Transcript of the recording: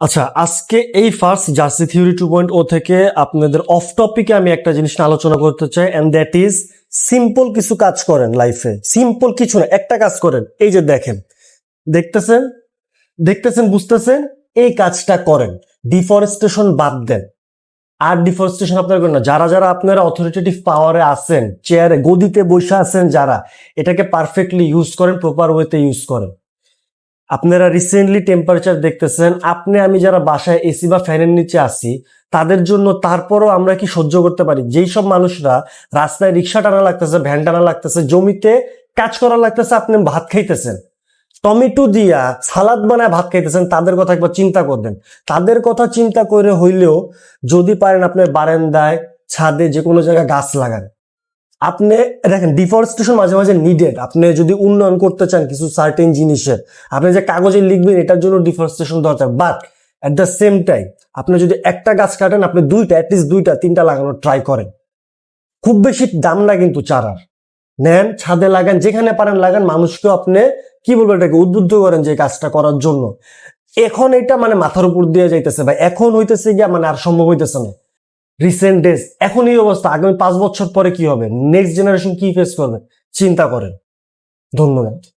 আচ্ছা আজকে এই first jersey theory two point O থেকে আপনাদের অফ টপিকে আমি একটা জিনিস আলোচনা করতে চাই এন্ড দ্যাট ইজ সিম্পল কিছু কাজ করেন লাইফে সিম্পল কিছু না, একটা কাজ করেন। এই যে দেখেন, দেখতেছেন? দেখতেছেন, বুঝতেছেন? এই কাজটা করেন। ডিফরেস্টেশন বাদ দেন। আর ডিফরেস্টেশন আপনার করেন না। যারা যারা আপনারা অথরিটেটিভ পাওয়ারে আছেন চেয়ারে গদিতে বসে আছেন যারা, এটাকে পারফেক্টলি ইউজ করেন প্রপার ওয়েতে ইউজ করেন। আপনারা রিসেন্টলি টেম্পারেচার দেখতেছেন, আপনি, আমি যারা বাসায় এসি বা ফ্যানের নিচে আছি, তাদের জন্য তারপরও আমরা কি সহ্য করতে পারি? যেই সব মানুষরা রাস্তায় রিক্সা টানা লাগতেছে ভ্যান টানা লাগতেছে, জমিতে কাজ করা লাগতেছে, আপনি ভাত খাইতেছেন। টমেটো দিয়া সালাদ বানায় ভাত খাইতেছেন, তাদের কথা একবার চিন্তা করবেন তাদের কথা চিন্তা করে হইলেও যদি পারেন আপনার বারান্দায়, ছাদে যে কোনো জায়গায় গাছ লাগান। আপনি, দেখেন ডিফরেস্টেশন মাঝে মাঝে নিডেড আপনি যদি উন্নয়ন করতে চান কিছু সার্টেন জিনিসের, আপনি যে কাগজে লিখবেন, এটার জন্য ডিফরেস্টেশন দরকার। But at the same time আপনি যদি একটা গাছ কাটেন, আপনি দুইটা অ্যাটলিস্ট দুইটা, তিনটা লাগানোর ট্রাই করেন। খুব বেশি দাম না কিন্তু চারার। নেন, ছাদে লাগান, যেখানে পারেন লাগান, মানুষকে আপনি, কি বলব এটাকে, উদ্বুদ্ধ করেন যে কাজটা করার জন্য। এখন এটা মানে মাথার উপর দিয়ে যাইতেছে ভাই। এখন হইতেছে গিয়া মানে আর সম্ভব হইতেছে না। রিসেন্ট ডেজ এখন এই অবস্থা, আগামী পাঁচ বছর পরে কি হবে? নেক্সট জেনারেশন কি ফেস করবে? চিন্তা করেন। ধন্যবাদ।